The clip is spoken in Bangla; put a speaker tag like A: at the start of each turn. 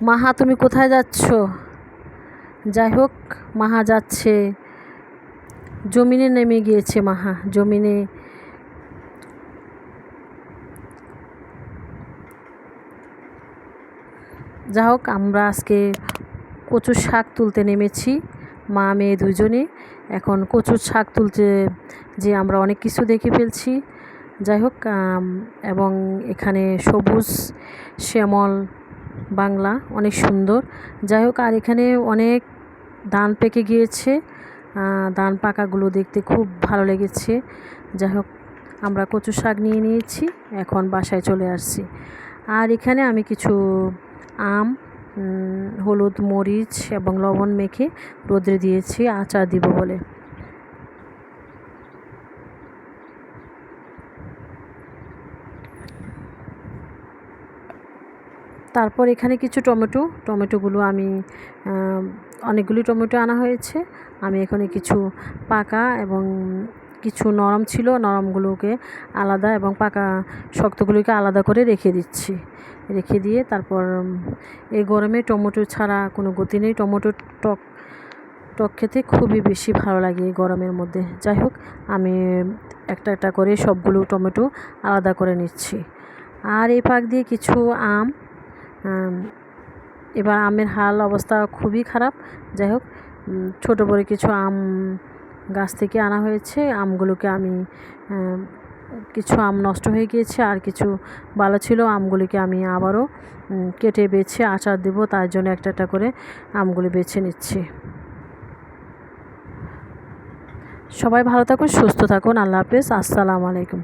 A: মাহা, তুমি কোথায় যাচ্ছ? যাই হোক, মাহা যাচ্ছে। জমিনে নেমে গিয়েছে মাহা, জমিনে। যা হোক, আমরা আজকে কচুর শাক তুলতে নেমেছি, মা, মেয়ে দুজনে। এখন কচুর শাক তুলতে যে আমরা অনেক কিছু দেখে ফেলছি। যাই হোক এবং এখানে সবুজ, শ্যামল বাংলা, অনেক সুন্দর। যাই হোক আর এখানে অনেক ধান পেকে গিয়েছে। ধান পাকাগুলো দেখতে খুব ভালো লেগেছে। যাই হোক আমরা কচু শাক নিয়ে নিয়েছি, এখন বাসায় চলে আসছি। আর এখানে আমি কিছু আম হলুদ মরিচ এবং লবণ মেখে রোদ্রে দিয়েছি, আচার দিব বলে। তারপর এখানে কিছু টমেটো টমেটোগুলো আমি অনেকগুলি টমেটো আনা হয়েছে। আমি এখানে কিছু পাকা এবং কিছু নরম ছিল নরমগুলোকে আলাদা এবং পাকা শক্তগুলোকে আলাদা করে রেখে দিচ্ছি। রেখে দিয়ে তারপর এই গরমে টমেটো ছাড়া কোনো গতি নেই। টমেটো টক টক খেতে খুবই বেশি ভালো লাগে এই গরমের মধ্যে। যাই হোক আমি একটা একটা করে সবগুলো টমেটো আলাদা করে নিচ্ছি। আর এই পাক দিয়ে কিছু আম আম, এবার আমের হাল অবস্থা খুবই খারাপ। যাই হোক ছোটো বড় কিছু আম গাছ থেকে আনা হয়েছে। আমগুলোকে আমি কিছু আম নষ্ট হয়ে গিয়েছে আর কিছু ভালো ছিল, আমগুলিকে আমি আবারও কেটে বেছে আচার দেবো। তার জন্য একটা একটা করে আমগুলি বেছে নিচ্ছি। সবাই ভালো থাকুন, সুস্থ থাকুন। আল্লাহ হাফেজ। আসসালামু আলাইকুম।